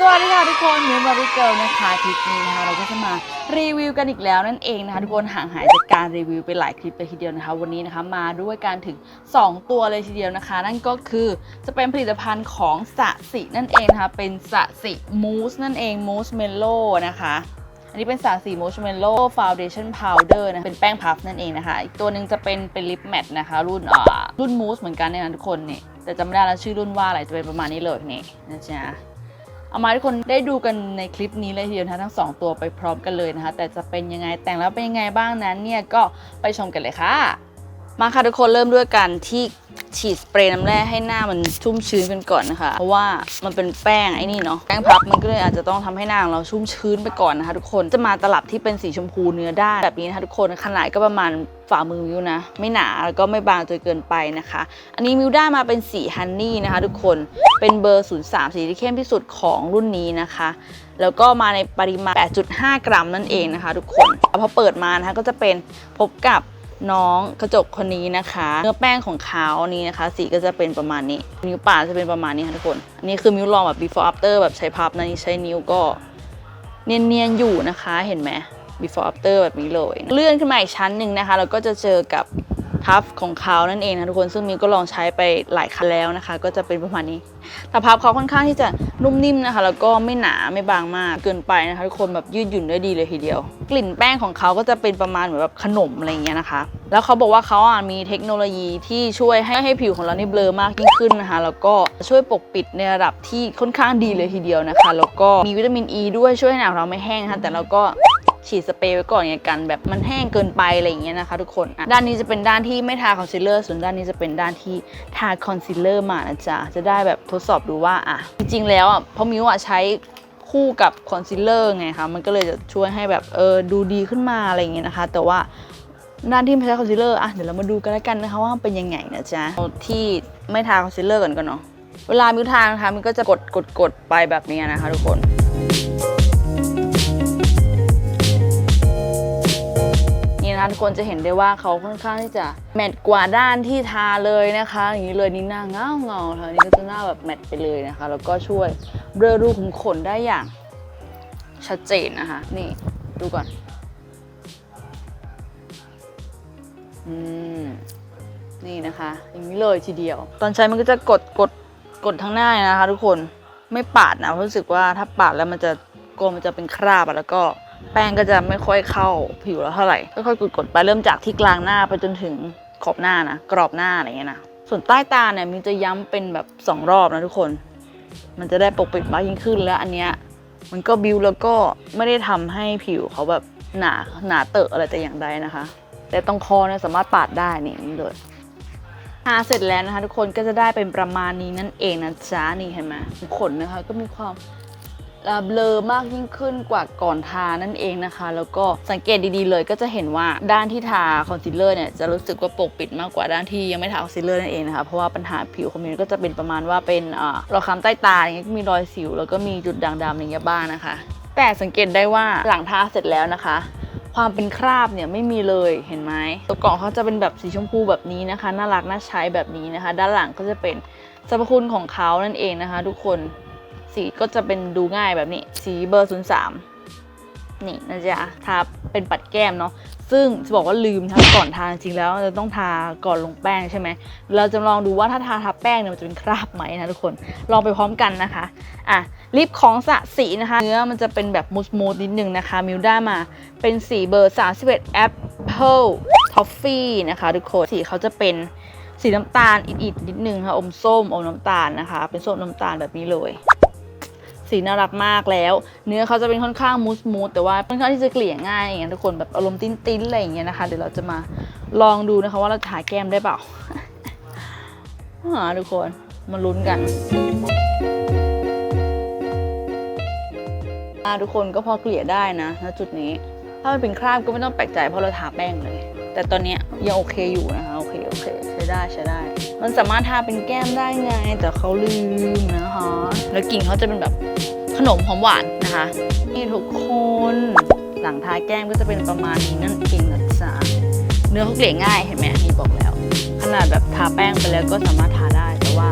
สวัสดีค่ะทุกคนมิวบาร์บีเกิลนะคะคลิปนี้นะคะเราก็จะมารีวิวกันอีกแล้วนั่นเองนะคะทุกคนห่างหายจากการรีวิวไปหลายคลิปเลยทีเดียวนะคะ วันนี้นะคะมาด้วยการถึง 2 ตัวเลยทีเดียวนะคะ นั่นก็คือจะเป็นผลิตภัณฑ์ของสะสินั่นเองนะคะเป็นสะสิมูสนั่นเองมูสเมลโล่นะคะอันนี้เป็นสาสีมูชเมลโล่ฟาวเดชั่นพาวเดอร์นะ เป็นแป้งพัฟนั่นเองนะคะ อีกตัวหนึ่งจะเป็นเป็นลิปแมทนะคะ รุ่นอ่ารุ่นมูสเหมือนกันเนี่ยนะทุกคนนี่แต่จำไม่ได้แล้วชื่อรุ่นว่าอะไรจะเป็นประมาณนี้เลยนี่นะจ๊ะ เอามาให้ทุกคนได้ดูกันในคลิปนี้เลยทีเดียวนะคะทั้งสองตัวไปพร้อมกันเลยนะคะ แต่จะเป็นยังไงแต่งแล้วเป็นยังไงบ้างนั้นเนี่ยก็ไปชมกันเลยค่ะ มาค่ะทุกคนเริ่มด้วยกันที่ฉีดสเปรย์น้ำแร่ให้หน้ามันชุ่มชื้นกันก่อนนะคะ เพราะว่ามันเป็นแป้งไอ้นี่เนาะแป้งพับมันก็เลยอาจจะต้องทำให้หน้าของเราชุ่มชื้นไปก่อนนะคะ ทุกคนจะมาตลับที่เป็นสีชมพูเนื้อด้านแบบนี้นะคะทุกคนขนาดก็ประมาณฝ่ามือมิวนะ ไม่หนาแล้วก็ไม่บางจนเกินไปนะคะ อันนี้มิวได้มาเป็นสีฮันนี่นะคะ ทุกคนเป็นเบอร์ 03 สีที่เข้มที่สุดของรุ่นนี้นะคะ แล้วก็มาในปริมาณ 8.5 กรัมนั่นเองนะคะ ทุกคนพอเปิดมานะคะก็จะเป็นพบกับ น้องกระจกคนนี้นะคะ เนื้อแป้งของเขานี่นะคะ สีก็จะเป็นประมาณนี้ นิ้วป่าจะเป็นประมาณนี้ค่ะทุกคนอันนี้คือมิวลองแบบ before after แบบใช้พับนะนี่ใช้นิ้วก็เนียนๆอยู่นะคะเห็นไหม before after แบบนี้เลย เลื่อนขึ้นมาอีกชั้นหนึ่งนะคะ เราก็จะเจอกับ พับของเขานั่นเองนะทุกคนซึ่งมิวก็ลองใช้ไปหลายครั้งแล้วนะคะ ก็จะเป็นประมาณนี้แต่พับเขาค่อนข้างที่จะนุ่มนิ่มนะคะ แล้วก็ไม่หนาไม่บางมากเกินไปนะคะทุกคนแบบยืดหยุ่นได้ดีเลยทีเดียว กลิ่นแป้งของเขาก็จะเป็นประมาณเหมือนแบบขนมอะไรเงี้ยนะคะ แล้วเขาบอกว่าเขาอะมีเทคโนโลยีที่ช่วยให้ให้ผิวของเรานี่เบลอมากยิ่งขึ้นนะคะ แล้วก็ช่วยปกปิดในระดับที่ค่อนข้างดีเลยทีเดียวนะคะ แล้วก็มีวิตามินอ e ีด้วยช่วยให้หนังเราไม่แห้งนะคะแต่เราก็ ฉีดสเปรย์ไว้ก่อนไงกันแบบมันแห้งเกินไปอะไรอย่างเงี้ยนะคะ ทุกคนด้านนี้จะเป็นด้านที่ไม่ทาคอนซีลเลอร์ส่วนด้านนี้จะเป็นด้านที่ทาคอนซีลเลอร์มานะจ๊ะจะได้แบบทดสอบดูว่าอะจริงๆแล้วอะพราะมิวอะใช้คู่กับคอนซีลเลอร์ไงคะมันก็เลยจะช่วยให้แบบเออดูดีขึ้นมาอะไรอย่างเงี้ยนะคะ แต่ว่าด้านที่ไม่ใช้คอนซีลเลอร์อะเดี๋ยวเรามาดูกันแล้วกันนะคะว่าเป็นยังไงนะจ๊ะที่ไม่ทาคอนซีลเลอร์ก่อนก่อนเนาะเวลามิวทานะคะมิวก็จะกดกดกดไปแบบนี้นะคะ ทุกคน คนจะเห็นได้ว่าเขาค่อนข้างที่จะแมตต์กว่าด้านที่ทาเลยนะคะ อย่างนี้เลยนี่หน้าเงาเงาค่ะนี่ก็จะหน้าแบบแมตต์ไปเลยนะคะ แล้วก็ช่วยเบลอรูขุมขนได้อย่างชัดเจนนะคะ นี่ดูก่อน อืม นี่นะคะ อย่างนี้เลยทีเดียว ตอนใช้มันก็จะกดกดกดทั้งหน้านะคะ ทุกคนไม่ปาดนะเพราะรู้สึกว่าถ้าปาดแล้วมันจะกลัวมันจะเป็นคราบแล้วก็ แป้งก็จะไม่ค่อยเข้าผิวเราเท่าไหร่ค่อยๆกดๆไปเริ่มจากที่กลางหน้าไปจนถึงขอบหน้านะกรอบหน้าอะไรเงี้ยนะส่วนใต้ตาเนี่ยมันจะย้ำเป็นแบบสองรอบนะทุกคน มันจะได้ปกปิดมากยิ่งขึ้นแล้วอันเนี้ยมันก็บิวแล้วก็ไม่ได้ทำให้ผิวเขาแบบหนาหนาเตอะอะไรแต่อย่างใดนะคะ แต่ตรงคอเนี่ยสามารถปาดได้นี่นี่เลยทาเสร็จแล้วนะคะ ทุกคนก็จะได้เป็นประมาณนี้นั่นเองนะจ๊ะนี่เห็นไหมขนนะคะ ก็มีความ เอ่อเบลอมากยิ่งขึ้นกว่าก่อนทานั่นเองนะคะ แล้วก็สังเกตดีๆเลยก็จะเห็นว่าด้านที่ทาคอนซีลเลอร์เนี่ยจะรู้สึกว่าปกปิดมากกว่าด้านที่ยังไม่ทาคอนซีลเลอร์นั่นเองนะคะเพราะว่าปัญหาผิวของมิวก็จะเป็นประมาณว่าเป็นเอ่อรอยคล้ำใต้ตาอย่างเงี้ยมีรอยสิว แล้วก็มีจุดด่างดำอย่างเงี้ยบ้างนะคะ แต่สังเกตได้ว่าหลังทาเสร็จแล้วนะคะความเป็นคราบเนี่ยไม่มีเลยเห็นไหมตัวกล่องเขาจะเป็นแบบสีชมพูแบบนี้นะคะ น่ารักน่าใช้แบบนี้นะคะ ด้านหลังก็จะเป็นสรรพคุณของเขานั่นเองนะคะ ทุกคน สีก็จะเป็นดูง่ายแบบนี้ สีเบอร์ 03 นี่นะจ๊ะทาเป็นปัดแก้มเนาะซึ่งจะบอกว่าลืมทาก่อนทาจริงแล้วจะต้องทาก่อนลงแป้งใช่ไหมเราจะลองดูว่าถ้าทาทับแป้งเนี่ยมันจะเป็นคราบไหมนะทุกคนลองไปพร้อมกันนะคะอะลิปของสะสีนะคะ เนื้อมันจะเป็นแบบมูสมูสนิดนึงนะคะมิวได้มาเป็นสีเบอร์31 Apple Toffee นะคะทุกคนสีเขาจะเป็นสีน้ำตาลอิดๆนิดนึงค่ะอมส้มอมน้ำตาลนะคะ เป็นส้มน้ำตาลแบบนี้เลย สีน่ารักมากแล้ว เนื้อเขาจะเป็นค่อนข้างมูสมูสแต่ว่าค่อนข้างที่จะเกลี่ยง่ายอย่างเงี้ยทุกคนแบบอารมณ์ติ้นๆอะไรอย่างเงี้ยนะคะเดี๋ยวเราจะมาลองดูนะคะว่าเราทาแก้มได้เปล่าอ่าทุกคนมาลุ้นกันอ่าทุกคนก็พอเกลี่ยได้นะณจุดนี้ ถ้ามันเป็นคราบก็ไม่ต้องแปลกใจเพราะเราทาแป้งเลย แต่ตอนเนี้ยยังโอเคอยู่นะคะโอเคโอเคใช้ได้ใช้ได้ มันสามารถทาเป็นแก้มได้ไงแต่เขาลืมนะคะแล้วกลิ่นเขาจะเป็นแบบ ขนมหอมหวานนะคะ นี่ทุกคนหลังทาแก้มก็จะเป็นประมาณนี้นั่นเองนะจ๊ะเนื้อเขาเกลี่ยง่ายเห็นไหมนี่บอกแล้ว ขนาดแบบทาแป้งไปแล้วก็สามารถทาได้แต่ว่า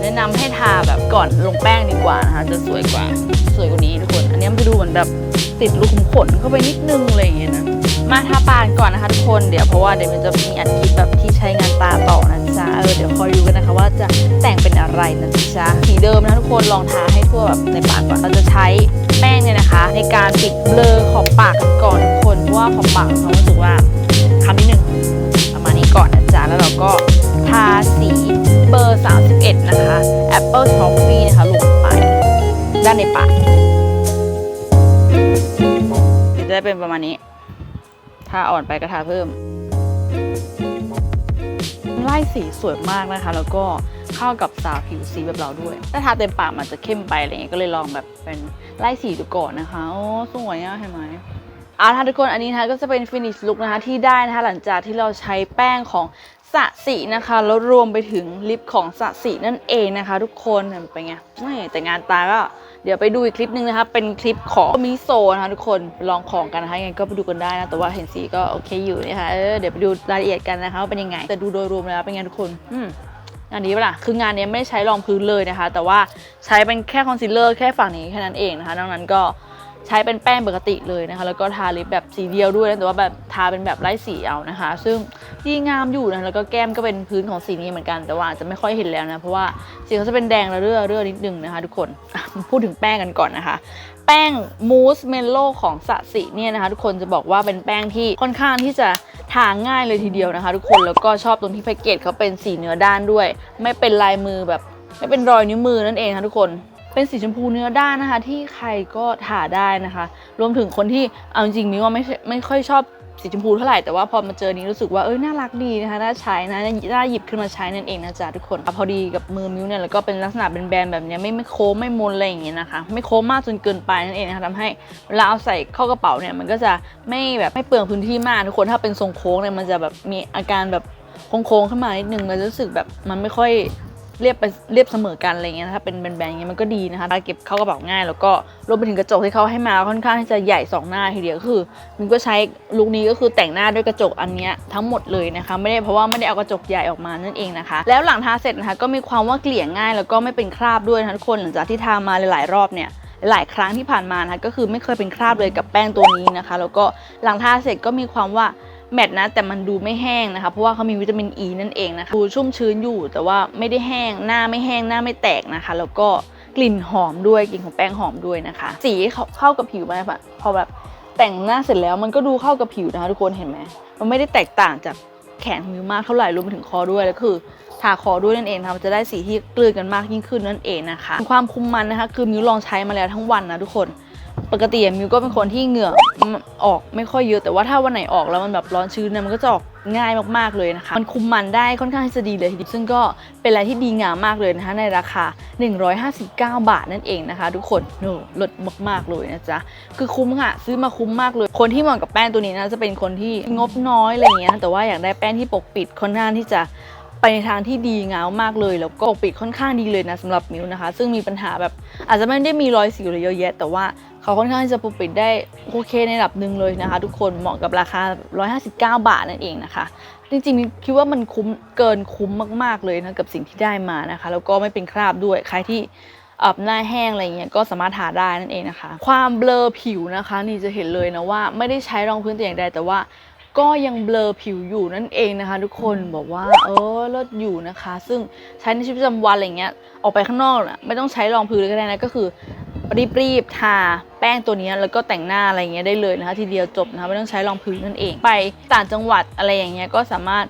แนะนำให้ทาแบบก่อนลงแป้งดีกว่านะคะ จะสวยกว่าสวยกว่านี้ทุกคน อันนี้มันจะดูเหมือนแบบติดรูขุมขนเข้าไปนิดนึงอะไรอย่างเงี้ยนะ มาทาปากก่อนนะคะทุกคนเดี๋ยวเพราะว่าเดี๋ยวมันจะมีอัดคลิปแบบที่ใช้งานตาต่อนะจ๊ะเออเดี๋ยวคอยดูกันนะคะว่าจะแต่งเป็นอะไรนะจ๊ะสีเดิมนะทุกคนลองทาให้ทั่วแบบในปากก่อนเราจะใช้แป้งเนี่ยนะคะ ในการปิดเบลอขอบปากก่อนทุกคนเพราะว่าขอบปากเขารู้สึกว่าคำนิดนึงประมาณนี้ก่อนนะจ๊ะแล้วเราก็ทาสีเบอร์ 31 นะคะ Apple Toffee นะคะลงไปด้านในปากจะได้เป็นประมาณนี้ ถ้าอ่อนไปก็ทาเพิ่ม ไล่สีสวยมากนะคะ แล้วก็เข้ากับสาวผิวสีแบบเราด้วย ถ้าทาเต็มปากมันจะเข้มไปอะไรเงี้ยก็เลยลองแบบเป็นไล่สีดูก่อนนะคะ โอ้สวยอะเห็นไหมเอาละค่ะทุกคนอันนี้นะคะก็จะเป็นฟินิชลุคนะคะที่ได้นะคะหลังจากที่เราใช้แป้งของะสีนะคะแล้วรวมไปถึงลิปของสะสีนั่นเองนะคะ ทุกคนเป็นไงไม่แต่งานตาก็เดี๋ยวไปดูอีกคลิปนึงนะคะ เป็นคลิปของมิโซนะคะทุกคนลองของกันนะคะยังไงก็ไปดูกันได้นะ แต่ว่าเห็นสีก็โอเคอยู่นะคะเออเดี๋ยวไปดูรายละเอียดกันนะคะว่าเป็นยังไง แต่ดูโดยรวมแล้วเป็นไงทุกคนอืมงานนี้เปะล่าคืองานนี้ไม่ได้ใช้รองพื้นเลยนะคะ แต่ว่าใช้เป็นแค่คอนซีลเลอร์แค่ฝั่งนี้แค่นั้นเองนะคะดังนั้นก็ใช้เป็นแป้งปกติเลยนะคะ แล้วก็ทาลิปแบบสีเดียวด้วยนะแต่ว่าแบบทาเป็นแบบไล่สีเอานะคะ ซึ่ง ดีงามอยู่นะแล้วก็แก้มก็เป็นพื้นของสีนี้เหมือนกันแต่ว่าจะไม่ค่อยเห็นแล้วนะเพราะว่าสีเขาจะเป็นแดงระเรื่อเรื่อนิดนึงนะคะทุกคนพูดถึงแป้งกันก่อนนะคะแป้งมูสเมลโล่ของสะสีเนี่ยนะคะ ทุกคนจะบอกว่าเป็นแป้งที่ค่อนข้างที่จะทาง่ายเลยทีเดียวนะคะ ทุกคนแล้วก็ชอบตรงที่แพ็กเกจเขาเป็นสีเนื้อด้านด้วย ไม่เป็นลายมือแบบ ไม่เป็นรอยนิ้วมือนั่นเองค่ะทุกคนเป็นสีชมพูเนื้อด้านนะคะ ที่ใครก็ทาได้นะคะ รวมถึงคนที่เอาจริงมิว่าไม่ไม่ค่อยชอบ สีชมพูเท่าไหร่แต่ว่าพอมาเจอนี้รู้สึกว่าเอ้ยน่ารักดีนะคะน่าใช้นะน่าหยิบขึ้นมาใช้นั่นเองนะจ๊ะทุกคนพอดีกับมือมิวเนี่ยแล้วก็เป็นลักษณะเป็นแบนแบบเนี้ยไม่ไม่โค้งไม่มนอะไรอย่างเงี้ยนะคะ ไม่โค้งมากจนเกินไปนั่นเองนะคะทำให้เวลาเอาใส่เข้ากระเป๋าเนี่ยมันก็จะไม่แบบไม่เปลืองพื้นที่มากทุกคนถ้าเป็นทรงโค้งเนี่ยมันจะแบบมีอาการแบบโค้งๆขึ้นมานิดนึงมันรู้สึกแบบมันไม่ค่อย เรียบไปเรียบเสมอกันอะไรเงี้ยนะคะเป็นแบนๆอย่างเงี้ยมันก็ดีนะคะเก็บเข้ากระเป๋าง่าย แล้วก็รวมไปถึงกระจกที่เขาให้มาค่อนข้างที่จะใหญ่สองหน้าทีเดียวคือ มันก็ใช้ลุคนี้ก็คือแต่งหน้าด้วยกระจกอันเนี้ยทั้งหมดเลยนะคะไม่ได้เพราะว่าไม่ได้เอากระจกใหญ่ออกมานั่นเองนะคะ แล้วหลังทาเสร็จนะคะก็มีความว่าเกลี่ยง่าย แล้วก็ไม่เป็นคราบด้วยนะทุกคนหลังจากที่ทามาหลายๆรอบเนี่ยหลายครั้งที่ผ่านมานะคะก็คือไม่เคยเป็นคราบเลยกับแป้งตัวนี้นะคะ แล้วก็หลังทาเสร็จก็มีความว่า แมทนะแต่มันดูไม่แห้งนะคะเพราะว่าเขามีวิตามินอ e ีนั่นเองนะคะดูชุ่มชื้นอยู่แต่ว่าไม่ได้แห้งหน้าไม่แห้งหน้าไม่แตกนะคะ แล้วก็กลิ่นหอมด้วยกลิ่นของแป้งหอมด้วยนะคะ สีเข้ากับผิวไหมแบบพอแบบแต่งหน้าเสร็จแล้วมันก็ดูเข้ากับผิวนะคะทุกคนเห็นไหมมันไม่ได้แตกต่างจากแขนมิวมากเท่าไหร่รวมไปถึงคอด้วยแล้วคือทาคอด้วยนั่นเองนะคะจะได้สีที่กลืนกันมากยิ่งขึ้นนั่นเองนะคะ ความคุมมันนะคะ คือมิวลองใช้มาแล้วทั้งวันนะทุกคน ปกติมิวก็เป็นคนที่เหงื่อออกไม่ค่อยเยอะแต่ว่าถ้าวันไหนออกแล้วมันแบบร้อนชื้นนี่ยมันก็จะออกง่ายมากๆเลยนะคะ มันคุมมันได้ค่อนข้างที่จะดีเลยทีเดียวซึ่งก็เป็นอะไรที่ดีงามมากเลยนะคะ ในราคา 159 บาทนั่นเองนะคะ ทุกคนโอ้ลดมากๆเลยนะจ๊ะคือคุ้มค่ะ ซื้อมาคุ้มมากเลย คนที่เหมาะกับแป้งตัวนี้นะจะเป็นคนที่งบน้อยอะไรเงี้ยแต่ว่าอยากได้แป้งที่ปกปิดค่อนข้างที่จะ ไปในทางที่ดีงามมากเลย แล้วก็ปิดค่อนข้างดีเลยนะสำหรับมิวนะคะ ซึ่งมีปัญหาแบบอาจจะไม่ได้มีรอยสิวอะไรเยอะแยะ แต่ว่าเขาค่อนข้างจะปกปิดได้โอเคในระดับหนึ่งเลยนะคะ ทุกคนเหมาะกับราคา 159 บาทนั่นเองนะคะ จริงๆคิดว่ามันคุ้มเกินคุ้มมากๆเลยนะกับสิ่งที่ได้มานะคะ แล้วก็ไม่เป็นคราบด้วยใครที่อับหน้าแห้งอะไรเงี้ยก็สามารถทาได้นั่นเองนะคะ ความเบลอผิวนะคะ นี่จะเห็นเลยนะว่าไม่ได้ใช้รองพื้นแต่อย่างใดแต่ว่า ก็ยังเบลอผิวอยู่นั่นเองนะคะ ทุกคนบอกว่าเออเลิศอยู่นะคะ ซึ่งใช้ในชีวิตประจำวันอะไรเงี้ยออกไปข้างนอกน่ะไม่ต้องใช้รองพื้นเลยก็ได้นะก็คือรีบๆทาแป้งตัวเนี้ยแล้วก็แต่งหน้าอะไรเงี้ยได้เลยนะคะ ทีเดียวจบนะคะไม่ต้องใช้รองพื้นนั่นเองไปต่างจังหวัดอะไรอย่างเงี้ยก็สามารถ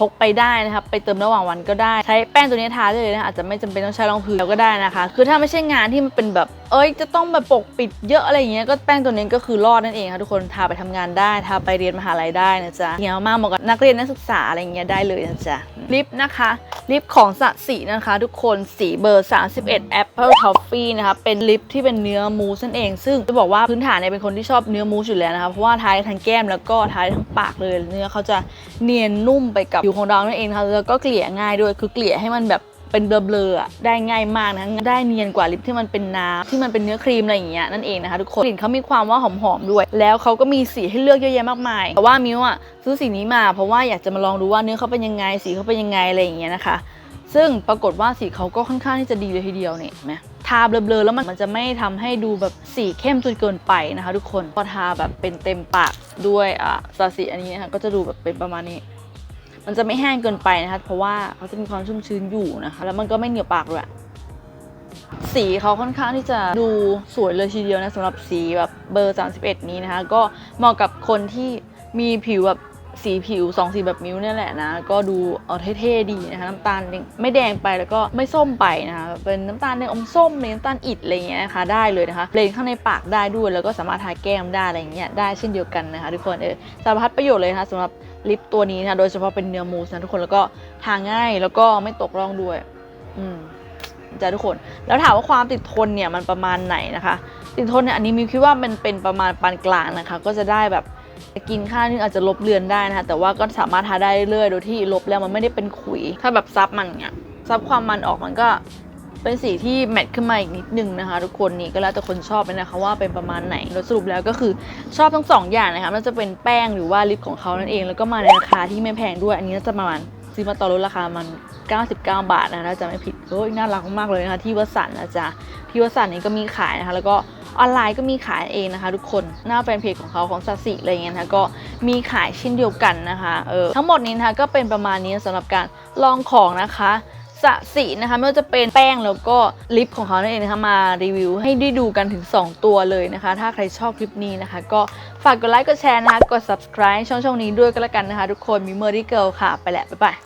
พกไปได้นะคะไปเติมระหว่างวันก็ได้ใช้แป้งตัวนี้ทาได้เลยนะคะอาจจะไม่จำเป็นต้องใช้รองพื้นแล้วก็ได้นะคะ คือถ้าไม่ใช่งานที่มันเป็นแบบ เอ้ยจะต้องแบบปกปิดเยอะอะไรอย่างเงี้ยก็แป้งตัวนี้ก็คือรอดนั่นเองค่ะทุกคนทาไปทำงานได้ทาไปเรียนมหาลัยได้นะจ๊ะเงี้ยมากเหมาะกับนักเรียนนักศึกษาอะไรอย่างเงี้ยได้เลยนะจ๊ะลิปนะคะลิปของสะสีนะคะ ทุกคนสีเบอร์ 31 Apple Toffee นะคะเป็นลิปที่เป็นเนื้อมูสนั่นเอง ซึ่งจะบอกว่าพื้นฐานเนี่ยเป็นคนที่ชอบเนื้อมูสอยู่แล้วนะคะเพราะว่าทาได้ทั้งแก้มแล้วก็ทาได้ทั้งปากเลย เนื้อเขาจะเนียนนุ่มไปกับผิวของเรานั่นเองนะคะแล้วก็เกลี่ยง่ายด้วยคือเกลี่ยให้มันแบบเป็นเบลอๆอได้ง่ายมากนะได้เนียนกว่าลิปที่มันเป็นน้ำที่มันเป็นเนื้อครีมอะไรอย่างเงี้ยนั่นเองนะคะทุกคนกลิ่นเขามีความว่าหอมๆด้วย แล้วเขาก็มีสีให้เลือกเยอะแยะมากมายแต่ว่ามิวอะซื้อสีนี้มาเพราะว่าอยากจะมาลองดูว่าเนื้อเขาเป็นยังไง สีเขาเป็นยังไงอะไรอย่างเงี้ยนะคะซึ่งปรากฏว่าสีเขาก็ค่อนข้างที่จะดีเลยทีเดียวเนี่ยเห็นไหมทาเบลอๆแล้วมันมันจะไม่ทำให้ดูแบบสีเข้มจนเกินไปนะคะ ทุกคนพอทาแบบเป็นเต็มปากด้วยอ่าซาสีอันนี้นะคะก็จะดูแบบเป็นประมาณนี้ มันจะไม่แห้งเกินไปนะคะ เพราะว่าเขาจะมีความชุ่มชื้นอยู่นะคะ แล้วมันก็ไม่เหนียวปากด้วยสีเขาค่อนข้างที่จะดูสวยเลยทีเดียวนะสำหรับสีแบบเบอร์ 31 นี้นะคะ ก็เหมาะกับคนที่มีผิวแบบสีผิวสองสีแบบมิ้วเนี่ยแหละนะ ก็ดูเอาเท่ๆดีนะคะน้ำตาลไม่แดงไปแล้วก็ไม่ส้มไปนะคะเป็นน้ำตาลแดงอมส้มหรือน้ำตาลอิดอะไรเงี้ยนะคะได้เลยนะคะเบลนข้างในปากได้ด้วยแล้วก็สามารถทาแก้มได้อะไรเงี้ยได้เช่นเดียวกันนะคะทุกคนเออสารพัดประโยชน์เลยนะคะสำหรับ ลิปตัวนี้นะ โดยเฉพาะเป็นเนื้อมูสนะทุกคนแล้วก็ทาง่ายแล้วก็ไม่ตกร่องด้วย อืมจ้าทุกคน แล้วถามว่าความติดทนเนี่ยมันประมาณไหนนะคะ ติดทนเนี่ยอันนี้มิวคิดว่ามันเป็นประมาณปานกลางนะคะ ก็จะได้แบบกินข้าวนึงอาจจะลบเลือนได้นะคะ แต่ว่าก็สามารถทาได้เรื่อยๆโดยที่ลบแล้วมันไม่ได้เป็นขุย ถ้าแบบซับมันเนี่ยซับความมันออกมันก็ เป็นสีที่แมทขึ้นมาอีกนิดนึงนะคะ ทุกคนนี่ก็แล้วแต่คนชอบเลยนะคะว่าเป็นประมาณไหนโดยสรุปแล้วก็คือชอบทั้งสองอย่างนะคะไมันจะเป็นแป้งหรือว่าลิปของเขานั่นเอง แล้วก็มาในราคาที่ไม่แพงด้วย อันนี้น่าจะประมาณซื้อมาต่อลดราคามัน 99 บาทนะคะถ้าจะไม่ผิดเฮ้ยน่ารักมากเลยนะคะที่วัสันนะจ๊ะที่วัสันนี่ก็มีขายนะคะ แล้วก็ออนไลน์ก็มีขายเองนะคะ ทุกคนหน้าแฟนเพจของเขาของสัสิอะไรเงี้ยนะคะก็มีขายเช่นเดียวกันนะคะเออทั้งหมดนี้นะคะก็เป็นประมาณนี้สำหรับการลองของนะคะ สสินะคะไม่ว่าจะเป็นแป้งแล้วก็ลิปของเขานั่นเองนะคะมารีวิวให้ได้ดูกันถึง 2 ตัวเลยนะคะ ถ้าใครชอบคลิปนี้นะคะ ก็ฝากกดไลค์กดแชร์นะคะกด subscribe ช่องช่องนี้ด้วยก็แล้วกันนะคะ ทุกคนมีเมอรี่เกิลค่ะไปแหละบ๊ายบาย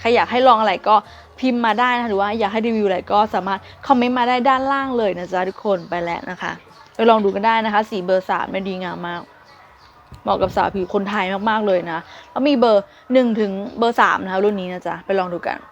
ใครอยากให้ลองอะไรก็พิมพ์มาได้นะหรือว่าอยากให้รีวิวอะไรก็สามารถคอมเมนต์มาได้ด้านล่างเลยนะจ๊ะทุกคนไปแล้วนะคะไปลองดูกันได้นะคะสีเบอร์สามเนี่ยดีงามมาก เหมาะกับสาวผิวคนไทยมากๆเลยนะแล้วมีเบอร์หนึ่งถึงเบอร์สามนะคะรุ่นนี้นะจ๊ะไปลองดูกัน